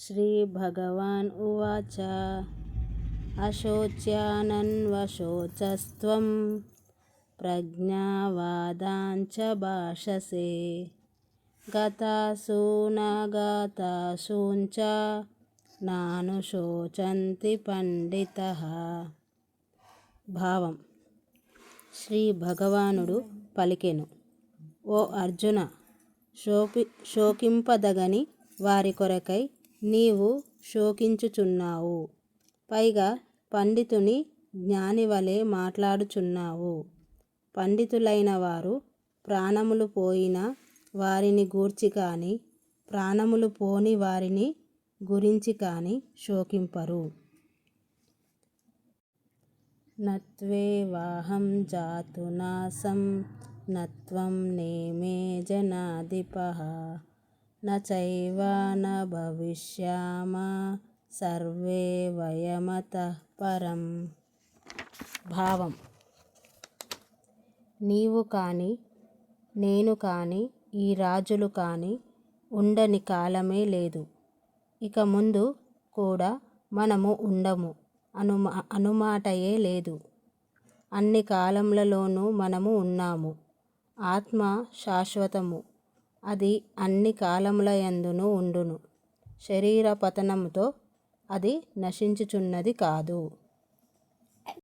श्रीभगवान् उवाच अशोच्यानन्वशोचस्त्वं प्रज्ञावादाञ्च भाषसे गतासु न गतासूञ्च నానుశోచంతి పండిత భావం శ్రీ భగవానుడు పలికెను ఓ అర్జున శోకి శోకింపదగని వారి కొరకై నీవు శోకించుచున్నావు. పైగా పండితుని జ్ఞాని వలె మాట్లాడుచున్నావు. పండితులైన వారు ప్రాణములు పోయిన వారిని గూర్చి కానీ ప్రాణములు పోని వారిని గురించి కానీ శోకింపరు. నత్వేవాహం జాతునాసం నత్వం నేమే జనాధిప నైవ భవిష్యామ సర్వే వయమత పరం భావం నీవు కానీ నేను కానీ ఈ రాజులు కానీ ఉండని కాలమే లేదు. ఇక ముందు కూడా మనము ఉండము అనుమా అనుమాటయే లేదు. అన్ని కాలములలోనూ మనము ఉన్నాము. ఆత్మ శాశ్వతము. అది అన్ని కాలములయందును ఉండును. శరీర పతనముతో అది నశించుచున్నది కాదు.